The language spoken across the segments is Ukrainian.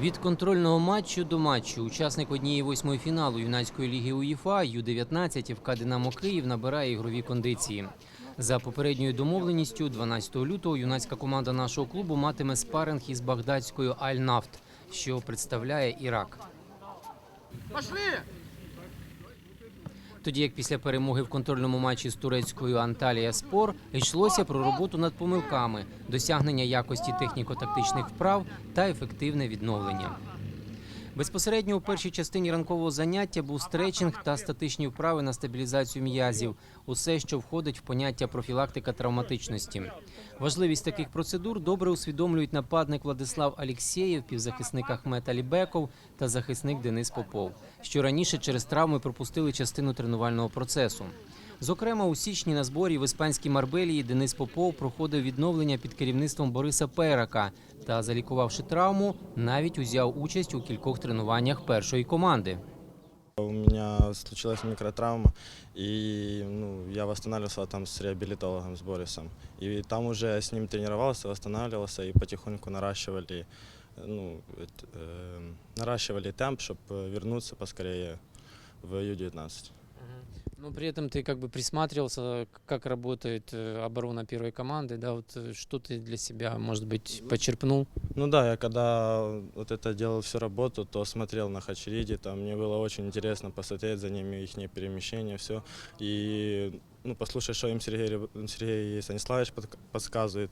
Від контрольного матчу до матчу учасник однієї восьмої фіналу юнацької ліги УЄФА Ю-19 ФК «Динамо Київ» набирає ігрові кондиції. За попередньою домовленістю, 12 лютого юнацька команда нашого клубу матиме спаринг із багдадською Аль-Нафт, що представляє Ірак. Тоді як після перемоги в контрольному матчі з турецькою Анталія Спор йшлося про роботу над помилками, досягнення якості техніко-тактичних вправ та ефективне відновлення. Безпосередньо у першій частині ранкового заняття був стретчинг та статичні вправи на стабілізацію м'язів, усе, що входить в поняття профілактика травматичності. Важливість таких процедур добре усвідомлюють нападник Владислав Алєксєєв, півзахисник Ахмет Алібеков та захисник Денис Попов, що раніше через травми пропустили частину тренувального процесу. Зокрема, у січні на зборі в іспанській Марбелії Денис Попов проходив відновлення під керівництвом Бориса Перака та, залікувавши травму, навіть узяв участь у кількох тренуваннях першої команди. У меня случилась микротравма, и ну, я восстанавливался там с реабилитологом, с Борисом. И там уже с ним тренировался, восстанавливался, и потихоньку наращивали, ну, эт- э, наращивали темп, чтобы вернуться поскорее в Ю-19. Но при этом ты как бы присматривался, как работает э, оборона первой команды, да, вот э, что ты для себя, может быть, почерпнул? Ну да, я когда вот это делал всю работу, то смотрел на Хачериди, там мне было очень интересно посмотреть за ними, их перемещения, все. И ну, послушать, что им Сергей, Ряб- Сергей Станиславович подк- подсказывает.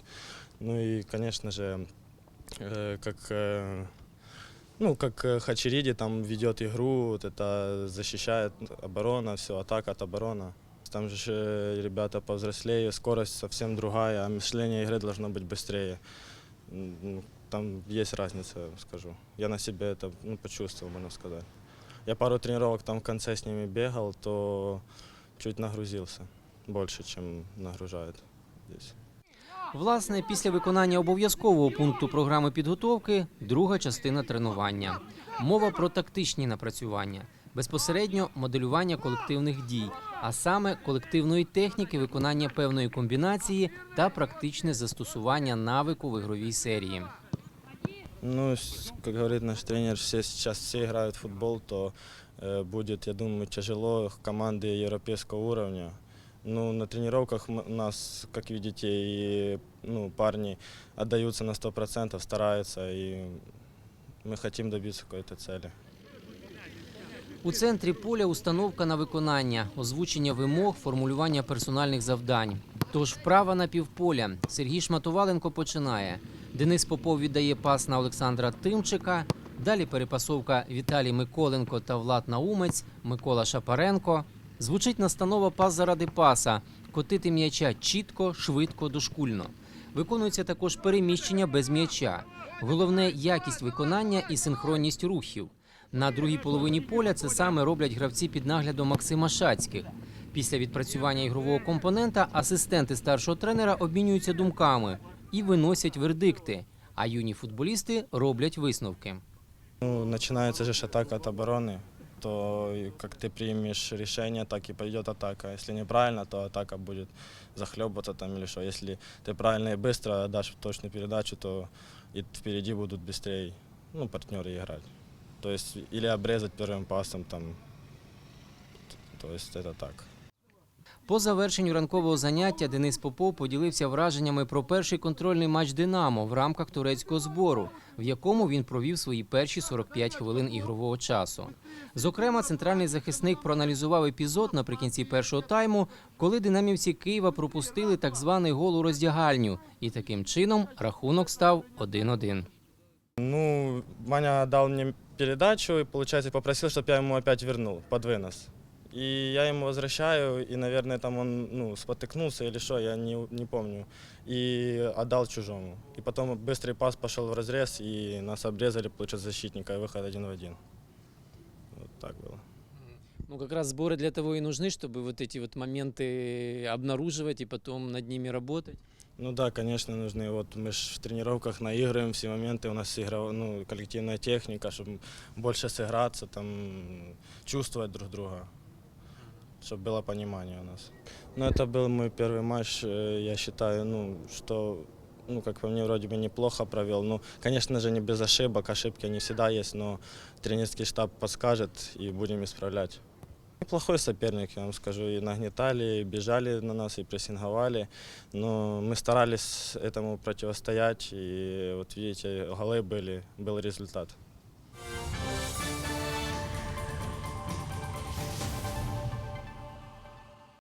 Ну и, конечно же, э, как, э, ну, как э, Хачериди там ведет игру, вот это защищает оборона, все, атака от оборона. Там же ребята повзрослее, скорость совсем другая, а мышление игры должно быть быстрее. Ну, Там есть разница, скажу. Я на себе это ну, почувствовал, можно сказать. Я пару тренировок там в конце с ними бегал, то чуть нагрузился. Больше, чем нагружают здесь. Власне, після виконання обов'язкового пункту програми підготовки друга частина тренування. Мова про тактичні напрацювання, безпосередньо моделювання колективних дій, а саме колективної техніки виконання певної комбінації та практичне застосування навику в ігровій серії. Ну, как говорит наш тренер, все сейчас все играют в футбол, то э, я думаю, тяжело команды европейского уровня. Ну, на тренировках у нас, как видите, и ну, парни отдаются на 100%, стараются, и мы хотим добиться какой-то цели. У центрі поля установка на виконання, озвучення вимог, формулювання персональних завдань. Тож вправа на півполя. Сергій Шматуваленко починає. Денис Попов віддає пас на Олександра Тимчика. Далі перепасовка Віталій Миколенко та Влад Наумець, Микола Шапаренко. Звучить настанова пас заради паса. Котити м'яча чітко, швидко, дошкульно. Виконується також переміщення без м'яча. Головне якість виконання і синхронність рухів. На другій половині поля це саме роблять гравці під наглядом Максима Шацьких. Після відпрацювання ігрового компонента асистенти старшого тренера обмінюються думками і виносять вердикти. А юні футболісти роблять висновки. Ну, начинается же ж атака от обороны, то и как ты примешь решение, так и пойдет атака. Если неправильно, то атака будет захлебываться там или что. Если ты правильно и быстро дашь точную передачу, то и впереди будут быстрее ну, партнеры играть. То есть или обрезать первым пасом там. То есть это так. По завершенню ранкового заняття Денис Попов поділився враженнями про перший контрольний матч Динамо в рамках турецького збору, в якому він провів свої перші 45 хвилин ігрового часу. Зокрема, центральний захисник проаналізував епізод наприкінці першого тайму, коли динамівці Києва пропустили так званий гол у роздягальню, і таким чином рахунок став 1-1. Ну, Ваня дал мне передачу получается, попросил, чтобы я ему опять вернул под вынос. И я ему возвращаю, и, наверное, там он ну, спотыкнулся или что, я не, не помню. И отдал чужому. И потом быстрый пас пошел в разрез, и нас обрезали, получается, защитника, и выход один в один. Вот так было. Ну, как раз сборы для того и нужны, чтобы вот эти вот моменты обнаруживать и потом над ними работать. Ну да, конечно, нужны. Вот мы ж в тренировках наигрываем все моменты, у нас игра, ну, коллективная техника, чтобы больше сыграться, там, чувствовать друг друга, чтобы было понимание у нас. Ну, это был мой первый матч, э, я считаю, ну, что ну, как по мне, вроде бы неплохо провел. Ну, конечно же, не без ошибок, ошибки не всегда есть, но тренерский штаб подскажет и будем исправлять. Неплохой соперник, я вам скажу, и нагнетали, и бежали на нас, и прессинговали, но мы старались этому противостоять, и вот видите, голы были, был результат.